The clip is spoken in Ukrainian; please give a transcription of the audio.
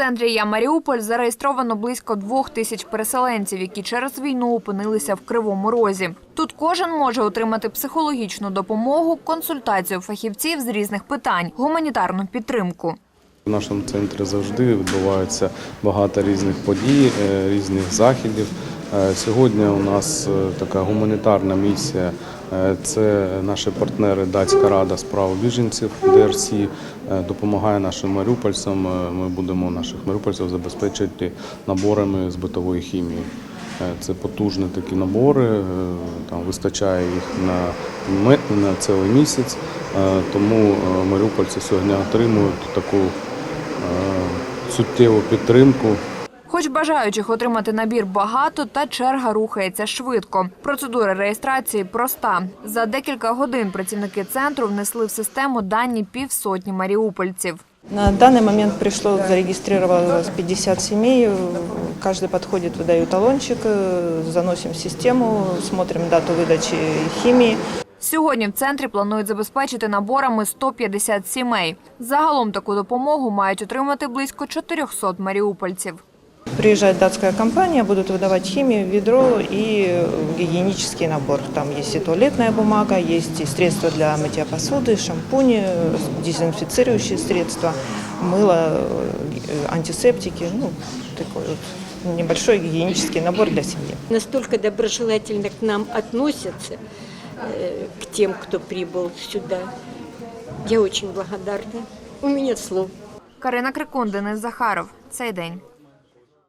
центрі Я Маріуполь зареєстровано близько двох тисяч переселенців, які через війну опинилися в Кривому Розі. Тут кожен може отримати психологічну допомогу, консультацію фахівців з різних питань, гуманітарну підтримку. В нашому центрі завжди відбувається багато різних подій, е, різних заходів. Е, Сьогодні у нас е, така гуманітарна місія. Е, Це наші партнери Датська рада справ біженців ДРС е, допомагає нашим маріупольцям. Е, Ми будемо наших маріупольців забезпечити наборами з битової хімії. Це потужні такі набори, там вистачає їх на, на цілий місяць, тому маріупольці сьогодні отримують таку суттєву підтримку. Хоч бажаючих отримати набір багато, та черга рухається швидко. Процедура реєстрації проста. За декілька годин працівники центру внесли в систему дані півсотні маріупольців. На данный момент пришло, зарегистрировалось 50 семей. Каждый подходит, выдаю талончик, э, заносим в систему, смотрим дату выдачи химии. Сьогодні в центрі планують забезпечити наборами 150 сімей. Загалом таку допомогу мають отримати близько 400 маріупольців. Приезжает датская компания, будут выдавать химию, ведро и э, гигиенический набор. Там есть и туалетная бумага, есть и средства для мытья посуды, шампуни, э, дезинфицирующие средства, мыло, э, антисептики. Ну, такой вот небольшой гигиенический набор для семьи. настолько доброжелательно к нам относятся, э, к тем, кто прибыл сюда. Я очень благодарна. У меня слов. Карина Крикун, Денис Захаров. Цей день.